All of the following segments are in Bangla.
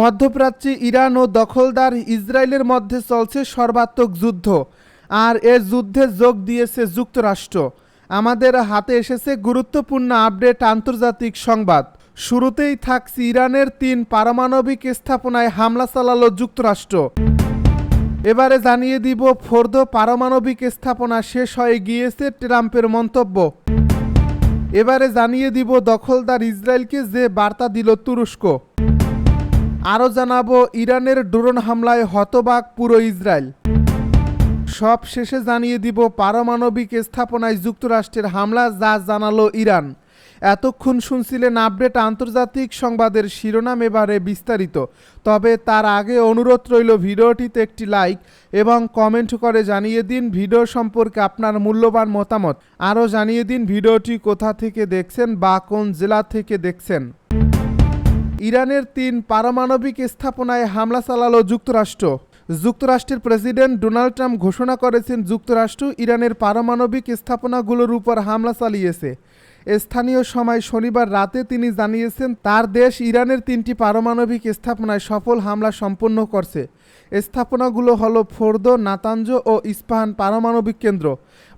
মধ্যপ্রাচ্যে ইরান ও দখলদার ইসরায়েলের মধ্যে চলছে সর্বাত্মক যুদ্ধ, আর এ যুদ্ধে যোগ দিয়েছে যুক্তরাষ্ট্র। আমাদের হাতে এসেছে গুরুত্বপূর্ণ আপডেট আন্তর্জাতিক সংবাদ। শুরুতেই থাকছে ইরানের তিন পারমাণবিক স্থাপনায় হামলা চালালো যুক্তরাষ্ট্র। এবারে জানিয়ে দিব, ফোর্দ পারমাণবিক স্থাপনা শেষ হয়ে গিয়েছে ট্রাম্পের মন্তব্য। এবারে জানিয়ে দিব, দখলদার ইসরায়েলকে যে বার্তা দিল তুরস্ক। আরও জানাব, ইরানের ড্রোন হামলায় হতবাক পুরো ইসরায়েল। সব শেষে জানিয়ে দিব, পারমাণবিক স্থাপনায় যুক্তরাষ্ট্রের হামলা, যা জানালো ইরান। এতক্ষণ শুনছিলেন আপডেট আন্তর্জাতিক সংবাদের শিরোনাম এবারে বিস্তারিত। তবে তার আগে অনুরোধ রইল ভিডিওটিতে একটি লাইক এবং কমেন্ট করে জানিয়ে দিন ভিডিও সম্পর্কে আপনার মূল্যবান মতামত। আরও জানিয়ে দিন ভিডিওটি কোথা থেকে দেখছেন বা কোন জেলা থেকে দেখছেন। ইরানের তিন পারমাণবিক স্থাপনায় হামলা চালালো যুক্তরাষ্ট্র। যুক্তরাষ্ট্রের প্রেসিডেন্ট ডোনাল্ড ট্রাম্প ঘোষণা করেছেন যুক্তরাষ্ট্র ইরানের পারমাণবিক স্থাপনাগুলোর উপর হামলা চালিয়েছে। স্থানীয় সময় শনিবার রাতে তিনি জানিয়েছেন, তার দেশ ইরানের তিনটি পারমাণবিক স্থাপনায় সফল হামলা সম্পন্ন করছে। স্থাপনাগুলো হলো ফোর্দো নাতাঞ্জ ও ইস্পাহান পারমাণবিক কেন্দ্র।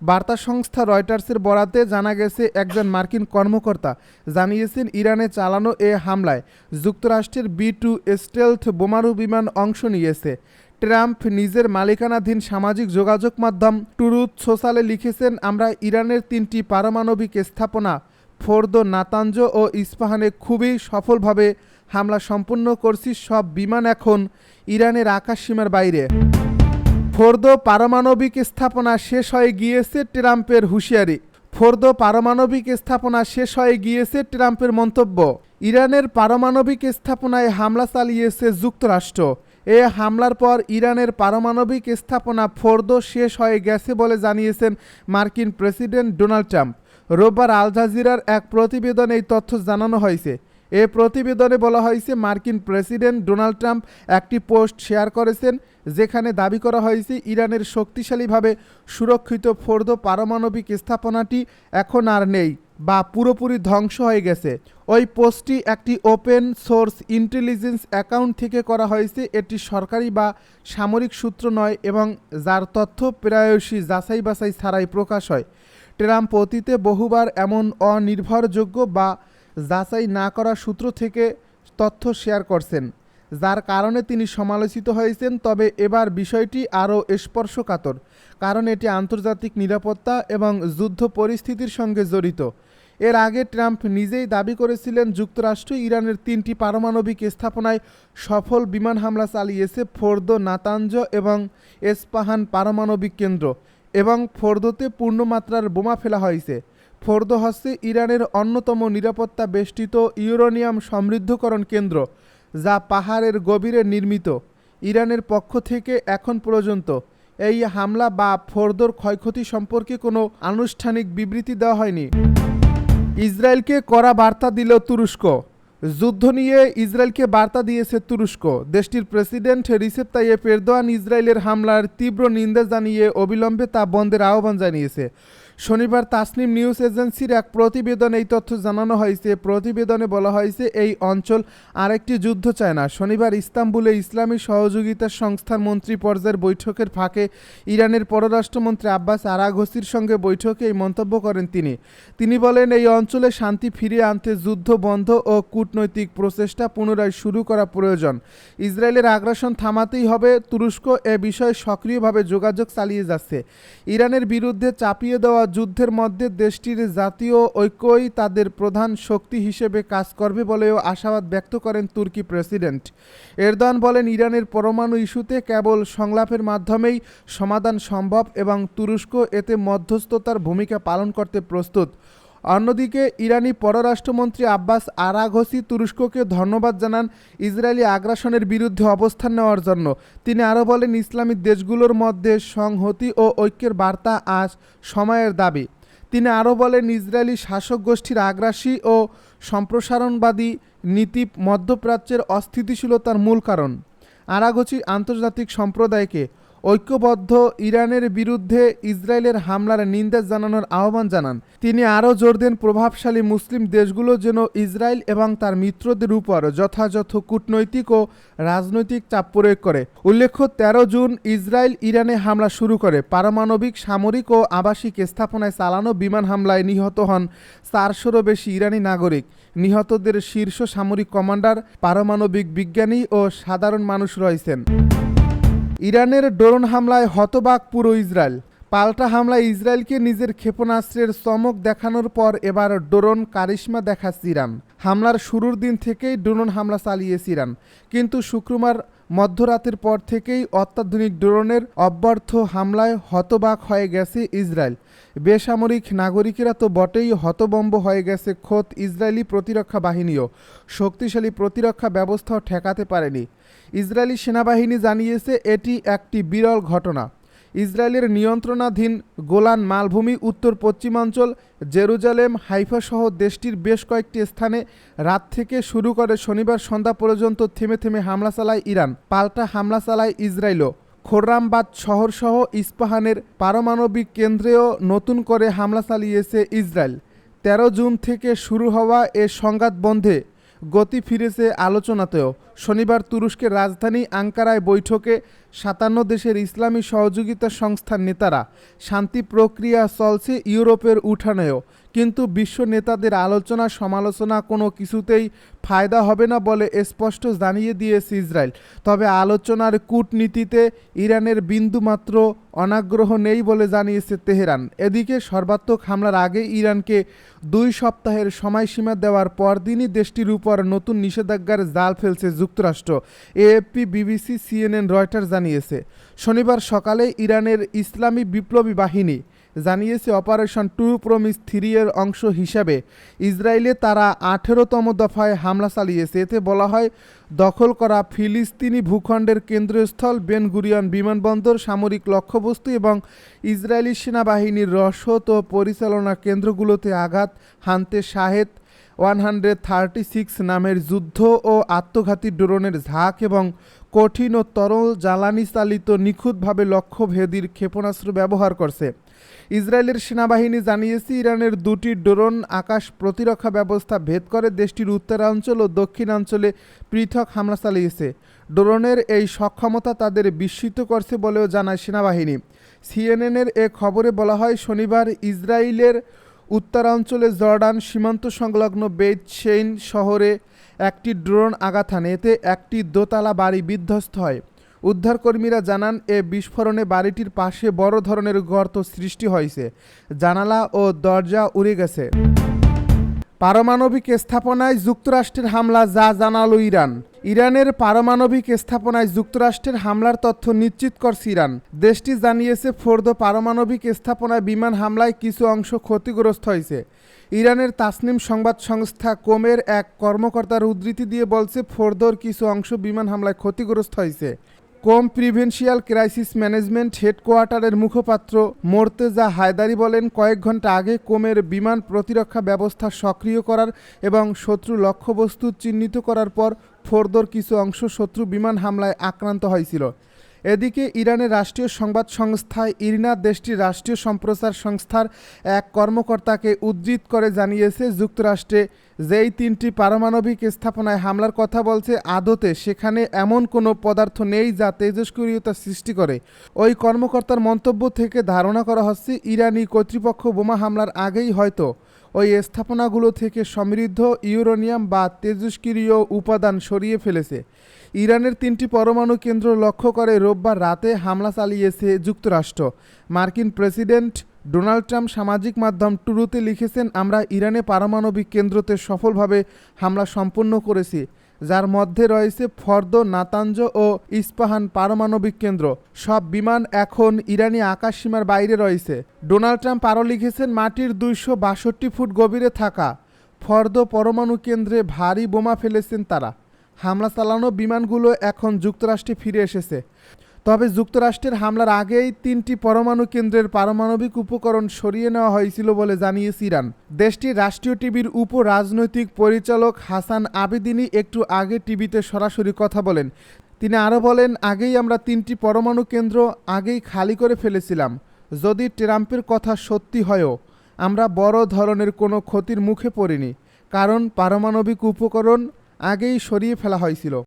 বার্তা সংস্থা রয়টার্সের বরাতে জানা গেছে, একজন মার্কিন কর্মকর্তা জানিয়েছেন, ইরানে চালানো এ হামলায় যুক্তরাষ্ট্রের বি টু স্টেলথ বোমারু বিমান অংশ নিয়েছে। ট্রাম্প নিজের মালিকানাধীন সামাজিক যোগাযোগ মাধ্যম টুরুথ সোশ্যালে লিখেছেন, আমরা ইরানের তিনটি পারমাণবিক স্থাপনা, ফোর্দো, নাতাঞ্জ ও ইস্পাহানে খুবই সফলভাবে হামলা সম্পন্ন করছি, সব বিমান এখন ইরানের আকাশসীমার বাইরে। ফোর্দো পারমাণবিক স্থাপনা শেষ হয়ে গিয়েছে ট্রাম্পের হুঁশিয়ারি। ফোর্দো পারমাণবিক স্থাপনা শেষ হয়ে গিয়েছে ট্রাম্পের মন্তব্য। ইরানের পারমাণবিক স্থাপনায় হামলা চালিয়েছে যুক্তরাষ্ট্র। এ হামলার পর ইরানের পারমাণবিক স্থাপনা ফোর্দো শেষ হয়ে গেছে বলে জানিয়েছেন মার্কিন প্রেসিডেন্ট ডোনাল্ড ট্রাম্প। রোববার আল জাজিরার এক প্রতিবেদনে এই তথ্য জানানো হয়েছে। এ প্রতিবেদনে বলা হয়েছে, মার্কিন প্রেসিডেন্ট ডোনাল্ড ট্রাম্প একটি পোস্ট শেয়ার করেছেন, যেখানে দাবি করা হয়েছে, ইরানের শক্তিশালীভাবে সুরক্ষিত ফোর্দো পারমাণবিক স্থাপনাটি এখন আর নেই। বা পুরোপুরি ধ্বংস হয়ে গেছে। ওই পোস্টটি একটি ওপেন সোর্স ইন্টেলিজেন্স অ্যাকাউন্ট থেকে করা হয়েছে। এটি সরকারি বা সামরিক সূত্র নয় এবং যার তথ্য প্রায়শই যাচাই বাছাই ছাড়াই প্রকাশ হয়। ট্রাম্প অতীতে বহুবার এমন অনির্ভরযোগ্য বা যাচাই না করা সূত্র থেকে তথ্য শেয়ার করছেন, যার কারণে তিনি সমালোচিত হয়েছেন। তবে এবার বিষয়টি আরও স্পর্শকাতর, কারণ এটি আন্তর্জাতিক নিরাপত্তা এবং যুদ্ধ পরিস্থিতির সঙ্গে জড়িত। এর আগে ট্রাম্প নিজেই দাবি করেছিলেন যুক্তরাষ্ট্র ইরানের তিনটি পারমাণবিক স্থাপনায় সফল বিমান হামলা চালিয়েছে ফোর্দো নাতাঞ্জ এবং এসপাহান পারমাণবিক কেন্দ্র এবং ফোর্দোতে পূর্ণমাত্রার বোমা ফেলা হয়েছে। ফোর্দো হচ্ছে ইরানের অন্যতম নিরাপত্তা বেষ্টিত ইউরোনিয়াম সমৃদ্ধকরণ কেন্দ্র, যা পাহাড়ের গভীরে নির্মিত। ইরানের পক্ষ থেকে এখন পর্যন্ত এই হামলা বা ফোর্দোর ক্ষয়ক্ষতি সম্পর্কে কোনো আনুষ্ঠানিক বিবৃতি দেওয়া হয়নি। ইসরায়েলকে কড়া বার্তা দিল তুরস্ক। যুদ্ধ নিয়ে ইসরায়েলকে বার্তা দিয়েছে তুরস্ক। দেশটির প্রেসিডেন্ট রিসেপ তাইয়েপ এরদোয়ান ইসরায়েলের হামলার তীব্র নিন্দা জানিয়ে অবিলম্বে তা বন্ধের আহ্বান জানিয়েছে। শনিবার তাসনিম নিউজ এজেন্সির এক প্রতিবেদনে এই তথ্য জানানো হয়েছে। প্রতিবেদনে বলা হয়েছে, এই অঞ্চল আরেকটি যুদ্ধ চায় না শনিবার ইস্তাম্বুলে ইসলামী সহযোগিতা সংস্থার মন্ত্রী পর্যায়ের বৈঠকের ফাঁকে ইরানের পররাষ্ট্রমন্ত্রী আব্বাস আরাঘসির সঙ্গে বৈঠকে এই মন্তব্য করেন তিনি। তিনি বলেন, এই অঞ্চলে শান্তি ফিরিয়ে আনতে যুদ্ধ বন্ধ ও কূটনৈতিক প্রচেষ্টা পুনরায় শুরু করা প্রয়োজন। ইসরায়েলের আগ্রাসন থামাতেই হবে। তুরস্ক এ বিষয়ে সক্রিয়ভাবে যোগাযোগ চালিয়ে যাচ্ছে। ইরানের বিরুদ্ধে চাপিয়ে দেওয়া যুদ্ধের মধ্যে দেশটির জাতীয় ঐক্যই তাদের প্রধান শক্তি হিসেবে কাজ করবে বলেও আশাবাদ ব্যক্ত করেন তুর্কি প্রেসিডেন্ট। এরদান বলেন, ইরানের পরমাণু ইস্যুতে কেবল সংলাপের মাধ্যমেই সমাধান সম্ভব এবং তুরস্ক এতে মধ্যস্থতার ভূমিকা পালন করতে প্রস্তুত। অন্যদিকে ইরানি পররাষ্ট্রমন্ত্রী আব্বাস আরাঘসি তুরস্ককে ধন্যবাদ জানান ইসরায়েলি আগ্রাসনের বিরুদ্ধে অবস্থান নেওয়ার জন্য। তিনি আরও বলেন ইসলামী দেশগুলোর মধ্যে সংহতি ও ঐক্যের বার্তা আজ সময়ের দাবি। তিনি আরও বলেন, ইসরায়েলি শাসক গোষ্ঠীর আগ্রাসী ও সম্প্রসারণবাদী নীতি মধ্যপ্রাচ্যের অস্থিতিশীলতার মূল কারণ। আরাগচি আন্তর্জাতিক সম্প্রদায়কে ঐক্যবদ্ধ ইরানের বিরুদ্ধে ইসরায়েলের হামলার নিন্দা জানানোর আহ্বান জানান। তিনি আরও জোর দেন, প্রভাবশালী মুসলিম দেশগুলো যেন ইসরায়েল এবং তার মিত্রদের উপর যথাযথ কূটনৈতিক ও রাজনৈতিক চাপ প্রয়োগ করে। উল্লেখ্য, তেরো জুন ইসরায়েল ইরানে হামলা শুরু করে। পারমাণবিক, সামরিক ও আবাসিক স্থাপনায় চালানো বিমান হামলায় নিহত হন চারশোরও বেশি ইরানি নাগরিক। নিহতদের শীর্ষ সামরিক কমান্ডার, পারমাণবিক বিজ্ঞানী ও সাধারণ মানুষ রয়েছেন। ইরানের ড্রোন হামলায় হতবাক পুরো ইসরায়েল। পাল্টা হামলায় ইসরায়েলকে নিজের ক্ষেপণাস্ত্রের চমক দেখানোর পর এবার ড্রোন কারিশমা দেখাচ্ছে ইরান। হামলার শুরুর দিন থেকেই ড্রোন হামলা চালিয়েছে ইরান, কিন্তু শুক্রবার মধ্যরাতের পর থেকেই অত্যাধুনিক ড্রোনের অব্যর্থ হামলায় হতবাক হয়ে গেছে ইসরায়েল। বেসামরিক নাগরিকেরা তো বটেই হতবম্ব হয়ে গেছে খোদ ইসরায়েলি প্রতিরক্ষা বাহিনীও। শক্তিশালী প্রতিরক্ষা ব্যবস্থাও ঠেকাতে পারেনি। ইসরায়েলি সেনাবাহিনী জানিয়েছে, এটি একটি বিরল ঘটনা। ইসরায়েলের নিয়ন্ত্রণাধীন গোলান মালভূমি উত্তর পশ্চিমাঞ্চল জেরুজালেম হাইফাসহ দেশটির বেশ কয়েকটি স্থানে রাত থেকে শুরু করে শনিবার সন্ধ্যা পর্যন্ত থেমে থেমে হামলা চালায় ইরান, পাল্টা হামলা চালায় ইসরায়েলও। খোররামবাদ শহরসহ ইস্পাহানের পারমাণবিক কেন্দ্রেও নতুন করে হামলা চালিয়েছে ইসরায়েল। তেরো জুন থেকে শুরু হওয়া এ সংঘাত বন্ধে গতি ফিরেছে আলোচনাতেও। শনিবার তুরস্কের রাজধানী আঙ্কারায় বৈঠকে সাতান্ন দেশের ইসলামী সহযোগিতা সংস্থার নেতারা শান্তি প্রক্রিয়া চলছে ইউরোপের উঠানেও। কিন্তু বিশ্ব নেতাদের আলোচনা, সমালোচনা কোনো কিছুতেই ফায়দা হবে না বলে স্পষ্ট জানিয়ে দিয়েছে ইসরায়েল। তবে আলোচনার কূটনীতিতে ইরানের বিন্দুমাত্র অনাগ্রহ নেই বলে জানিয়েছে তেহরান। এদিকে সর্বাত্মক হামলার আগে ইরানকে দুই সপ্তাহের সময়সীমা দেওয়ার পরদিনই দেশটির উপর নতুন নিষেধাজ্ঞার জাল ফেলছে যুক্তরাষ্ট্র। এএফপি, বিবিসি, সিএনএন রয়টার জানিয়েছে, শনিবার সকালে ইরানের ইসলামী বিপ্লবী বাহিনী জানিয়েছে অপারেশন টু প্রমিস থ্রি এর অংশ হিসাবে। ইসরায়েলে তারা আঠেরোতম দফায় হামলা চালিয়েছে। এতে বলা হয়, দখল করা ফিলিস্তিনি ভূখণ্ডের কেন্দ্রস্থল বেন গুরিয়ন বিমানবন্দর, সামরিক লক্ষ্যবস্তু এবং ইসরায়েলি সেনাবাহিনীর রসদ ও পরিচালনা কেন্দ্রগুলোতে আঘাত হানতে Shahed one hundred thirty six নামের যুদ্ধ ও আত্মঘাতী ড্রোনের ঝাঁক এবং কঠিন ও তরল জ্বালানি চালিত নিখুঁতভাবে লক্ষ্যভেদীর ক্ষেপণাস্ত্র ব্যবহার করছে। ইসরায়েলের সেনাবাহিনী জানিয়েছে ইরানের দুটি ড্রোন আকাশ প্রতিরক্ষা ব্যবস্থা ভেদ করে দেশটির উত্তরাঞ্চল ও দক্ষিণাঞ্চলে পৃথক হামলা চালিয়েছে। ড্রোনের এই সক্ষমতা তাদের বিস্মিত করছে বলেও জানায় সেনাবাহিনী। সিএনএনের এ খবরে বলা হয়, শনিবার ইসরায়েলের উত্তরাঞ্চলে জর্ডান সীমান্ত সংলগ্ন বেইত সেইন শহরে একটি ড্রোন আঘাত হানে। এতে একটি দোতলা বাড়ি বিধ্বস্ত হয়। উদ্ধারকর্মীরা জানান, এ বিস্ফোরণে বাড়িটির পাশে বড় ধরনের গর্ত সৃষ্টি হয়েছে। জানালা ও দরজা উড়ে গেছে। পারমাণবিক স্থাপনায় যুক্তরাষ্ট্রের হামলা, যা জানালো ইরান। ইরানের পারমাণবিক স্থাপনায় যুক্তরাষ্ট্রের হামলার তথ্য নিশ্চিত করছে ইরান। দেশটি জানিয়েছে, ফোর্দ পারমাণবিক স্থাপনায় বিমান হামলায় কিছু অংশ ক্ষতিগ্রস্ত হয়েছে। ইরানের তাসনিম সংবাদ সংস্থা কোমের এক কর্মকর্তার উদ্ধৃতি দিয়ে বলছে, ফোর্দর কিছু অংশ বিমান হামলায় ক্ষতিগ্রস্ত হয়েছে। কোম প্রিভেনশিয়াল ক্রাইসিস ম্যানেজমেন্ট হেডকোয়ার্টারের মুখপাত্র মোর্তেজা হায়দারি বলেন, কয়েক ঘণ্টা আগে কোমের বিমান প্রতিরক্ষা ব্যবস্থা সক্রিয় করার এবং শত্রু লক্ষ্যবস্তু চিহ্নিত করার পর ফোরদোর কিছু অংশ শত্রু বিমান হামলায় আক্রান্ত হয়েছিল। এদিকে ইরানের রাষ্ট্রীয় সংবাদ সংস্থা ইরিনা দেশটির রাষ্ট্রীয় সম্প্রচার সংস্থার এক কর্মকর্তাকে উদ্ধৃত করে জানিয়েছে, যুক্তরাষ্ট্রে যেই তিনটি পারমাণবিক স্থাপনায় হামলার কথা বলছে, আদতে সেখানে এমন কোনো পদার্থ নেই যা তেজস্ক্রিয়তা সৃষ্টি করে। ওই কর্মকর্তার মন্তব্য থেকে ধারণা করা হচ্ছে, ইরানি কর্তৃপক্ষ বোমা হামলার আগেই হয়তো ওই স্থাপনাগুলো থেকে সমৃদ্ধ ইউরোনিয়াম বা তেজস্ক্রিয় উপাদান সরিয়ে ফেলেছে। ইরানের তিনটি পরমাণু কেন্দ্র লক্ষ্য করে রোববার রাতে হামলা চালিয়েছে যুক্তরাষ্ট্র। মার্কিন প্রেসিডেন্ট ডোনাল্ড ট্রাম্প সামাজিক মাধ্যম টুরুতে লিখেছেন, আমরা ইরানে পারমাণবিক কেন্দ্রতে সফলভাবে হামলা সম্পন্ন করেছি। যার মধ্যে রয়েছে ফর্দ, নাতাঞ্জ ও ইস্পাহান পারমাণবিক কেন্দ্র। সব বিমান এখন ইরানি আকাশসীমার বাইরে রয়েছে। ডোনাল্ড ট্রাম্প আরও লিখেছেন, মাটির দুইশো বাষট্টি ফুট গভীরে থাকা ফর্দ পরমাণু কেন্দ্রে ভারী বোমা ফেলেছেন তারা। হামলা চালানো বিমানগুলো এখন যুক্তরাষ্ট্রে ফিরে এসেছে। তবে যুক্তরাষ্ট্রের হামলার আগেই তিনটি পরমাণু কেন্দ্রের পারমাণবিক উপকরণ সরিয়ে নেওয়া হয়েছিল বলে জানিয়েছে ইরান। দেশটির রাষ্ট্রীয় টিভির উপ রাজনৈতিক পরিচালক হাসান আবেদিনী একটু আগে টিভিতে সরাসরি কথা বলেন। তিনি আরও বলেন, আগেই আমরা তিনটি পরমাণু কেন্দ্র আগেই খালি করে ফেলেছিলাম। যদি ট্রাম্পের কথা সত্যি হয়ও, আমরা বড় ধরনের কোনো ক্ষতির মুখে পড়িনি, কারণ পারমাণবিক উপকরণ আগেই সরিয়ে ফেলা হয়েছিল।